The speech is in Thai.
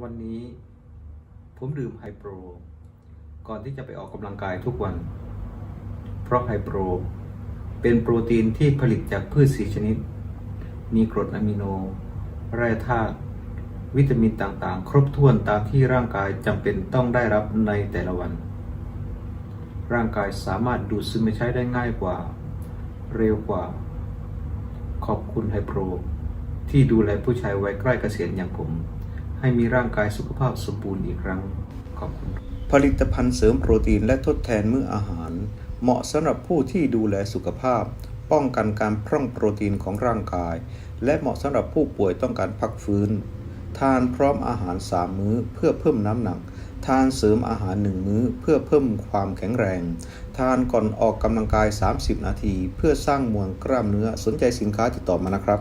วันนี้ผมดื่มไฮโปร ก่อนที่จะไปออกกำลังกายทุกวัน เพราะไฮโปร เป็นโปรตีนที่ผลิตจากพืชสีชนิด มีกรดอะมิโน แร่ธาตุวิตามินต่างๆ ครบถ้วนตามที่ร่างกายจำเป็นต้องได้รับในแต่ละวัน ร่างกายสามารถดูดซึมไปใช้ได้ง่ายกว่า เร็วกว่า ขอบคุณไฮโปร ที่ดูแลผู้ชายวัยใกล้เกษียณอย่างผม ให้มีร่างกายสุขภาพสมบูรณ์อีกครั้ง ขอบคุณ ผลิตภัณฑ์เสริมโปรตีนและทดแทนมื้ออาหาร เหมาะสำหรับผู้ที่ดูแลสุขภาพ ป้องกันการพร่องโปรตีนของร่างกาย และเหมาะสำหรับผู้ป่วยต้องการพักฟื้น ทานพร้อมอาหาร3มื้อเพื่อเพิ่มน้ำหนัก ทานเสริมอาหาร1มื้อเพื่อเพิ่มความแข็งแรง ทานก่อนออกกำลังกาย 30 นาที เพื่อสร้างมวลกล้ามเนื้อสนใจสินค้าติดต่อมานะครับ